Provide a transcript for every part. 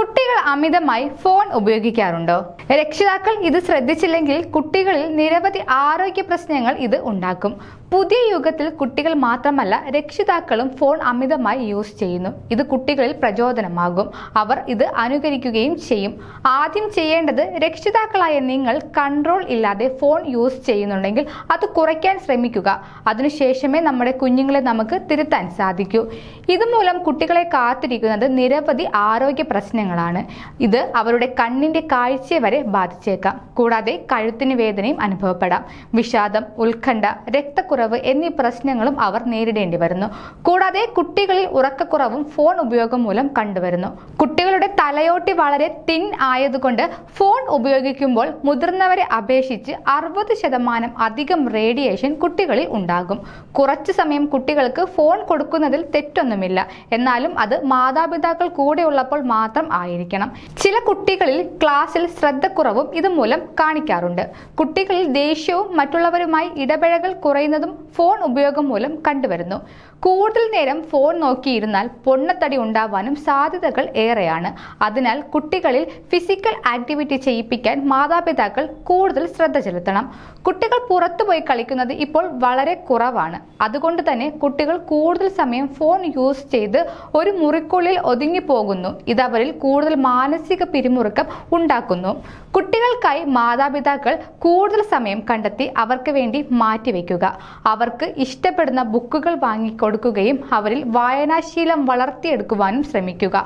കുട്ടികൾ അമിതമായി ഫോൺ ഉപയോഗിക്കാറുണ്ടോ. രക്ഷിതാക്കൾ ഇത് ശ്രദ്ധിച്ചില്ലെങ്കിൽ കുട്ടികളിൽ നിരവധി ആരോഗ്യ പ്രശ്നങ്ങൾ ഇത് ഉണ്ടാക്കും. പുതിയ യുഗത്തിൽ കുട്ടികൾ മാത്രമല്ല രക്ഷിതാക്കളും ഫോൺ അമിതമായി യൂസ് ചെയ്യുന്നു. ഇത് കുട്ടികളിൽ പ്രചോദനമാകും. അവർ ഇത് അനുകരിക്കുകയും ചെയ്യും. ആദ്യം ചെയ്യേണ്ടത് രക്ഷിതാക്കളായ നിങ്ങൾ കൺട്രോൾ ഇല്ലാതെ ഫോൺ യൂസ് ചെയ്യുന്നുണ്ടെങ്കിൽ അത് കുറയ്ക്കാൻ ശ്രമിക്കുക. അതിനുശേഷമേ നമ്മുടെ കുഞ്ഞുങ്ങളെ നമുക്ക് തിരുത്താൻ സാധിക്കൂ. ഇതുമൂലം കുട്ടികളെ കാത്തിരിക്കുന്നത് നിരവധി ആരോഗ്യ പ്രശ്നങ്ങളാണ്. ഇത് അവരുടെ കണ്ണിന്റെ കാഴ്ചയെ വരെ ബാധിച്ചേക്കാം. കൂടാതെ കഴുത്തിന് വേദനയും അനുഭവപ്പെടാം. വിഷാദം ഉത്കണ്ഠ രക്തക്കുറവ് എന്നീ പ്രശ്നങ്ങളും അവർ നേരിടേണ്ടി വരുന്നു. കൂടാതെ കുട്ടികളിൽ ഉറക്കക്കുറവും ഫോൺ ഉപയോഗം മൂലം കണ്ടുവരുന്നു. കുട്ടികളുടെ തലയോട്ടി വളരെ തിൻ ആയതുകൊണ്ട് ഫോൺ ഉപയോഗിക്കുമ്പോൾ മുതിർന്നവരെ അപേക്ഷിച്ച് അറുപത് ശതമാനം അധികം റേഡിയേഷൻ കുട്ടികളിൽ ഉണ്ടാകും. കുറച്ചു സമയം കുട്ടികൾക്ക് ഫോൺ കൊടുക്കുന്നതിൽ തെറ്റൊന്നുമില്ല. എന്നാലും അത് മാതാപിതാക്കൾ കൂടെയുള്ളപ്പോൾ മാത്രം ആയിരിക്കണം. ചില കുട്ടികളിൽ ക്ലാസ്സിൽ ശ്രദ്ധക്കുറവും ഇതുമൂലം കാണിക്കാറുണ്ട്. കുട്ടികളിൽ ദേഷ്യവും മറ്റുള്ളവരുമായി ഇടപഴകൽ കുറയുന്നതും ഫോൺ ഉപയോഗം മൂലം കണ്ടുവരുന്നു. കൂടുതൽ നേരം ഫോൺ നോക്കിയിരുന്നാൽ പൊണ്ണത്തടി ഉണ്ടാവാനും സാധ്യതകൾ ഏറെയാണ്. അതിനാൽ കുട്ടികളിൽ ഫിസിക്കൽ ആക്ടിവിറ്റി ചെയ്യിപ്പിക്കാൻ മാതാപിതാക്കൾ കൂടുതൽ ശ്രദ്ധ ചെലുത്തണം. കുട്ടികൾ പുറത്തു പോയി കളിക്കുന്നത് ഇപ്പോൾ വളരെ കുറവാണ്. അതുകൊണ്ട് തന്നെ കുട്ടികൾ കൂടുതൽ സമയം ഫോൺ യൂസ് ചെയ്ത് ഒരു മുറിക്കുള്ളിൽ ഒതുങ്ങിപ്പോകുന്നു ഇത് അവരിൽ കൂടുതൽ മാനസിക പിരിമുറുക്കം ഉണ്ടാക്കുന്നു. കുട്ടികൾക്കായി മാതാപിതാക്കൾ കൂടുതൽ സമയം കണ്ടെത്തി അവർക്ക് വേണ്ടി മാറ്റിവെക്കുക അവർക്ക് ഇഷ്ടപ്പെടുന്ന ബുക്കുകൾ വാങ്ങിക്കൊടുക്കുകയും അവരിൽ വായനാശീലം വളർത്തിയെടുക്കുവാനും ശ്രമിക്കുക.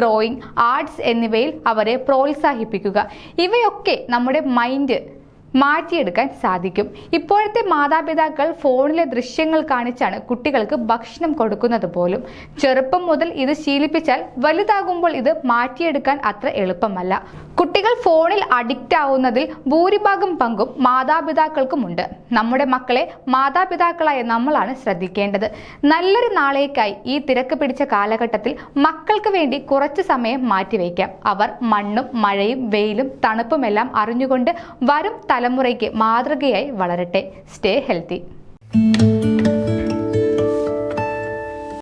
ഡ്രോയിങ് ആർട്സ് എന്നിവയിൽ അവരെ പ്രോത്സാഹിപ്പിക്കുക. ഇവയൊക്കെ നമ്മുടെ മൈൻഡ് മാറ്റിയെടുക്കാൻ സാധിക്കും. ഇപ്പോഴത്തെ മാതാപിതാക്കൾ ഫോണിലെ ദൃശ്യങ്ങൾ കാണിച്ചാണ് കുട്ടികൾക്ക് ഭക്ഷണം കൊടുക്കുന്നത് പോലും. ചെറുപ്പം മുതൽ ഇത് ശീലിപ്പിച്ചാൽ വലുതാകുമ്പോൾ ഇത് മാറ്റിയെടുക്കാൻ അത്ര എളുപ്പമല്ല. കുട്ടികൾ ഫോണിൽ അഡിക്റ്റ് ആവുന്നതിൽ ഭൂരിഭാഗം പങ്കും മാതാപിതാക്കൾക്കുമുണ്ട്. നമ്മുടെ മക്കളെ മാതാപിതാക്കളായ നമ്മളാണ് ശ്രദ്ധിക്കേണ്ടത്. നല്ലൊരു നാളേക്കായി ഈ തിരക്ക് പിടിച്ച കാലഘട്ടത്തിൽ മക്കൾക്ക് വേണ്ടി കുറച്ച് സമയം മാറ്റിവെക്കാം. അവർ മണ്ണും മഴയും വെയിലും തണുപ്പുമെല്ലാം അറിഞ്ഞുകൊണ്ട് വരും തലമുറയ്ക്ക് മാതൃകയായി വളരട്ടെ. Stay healthy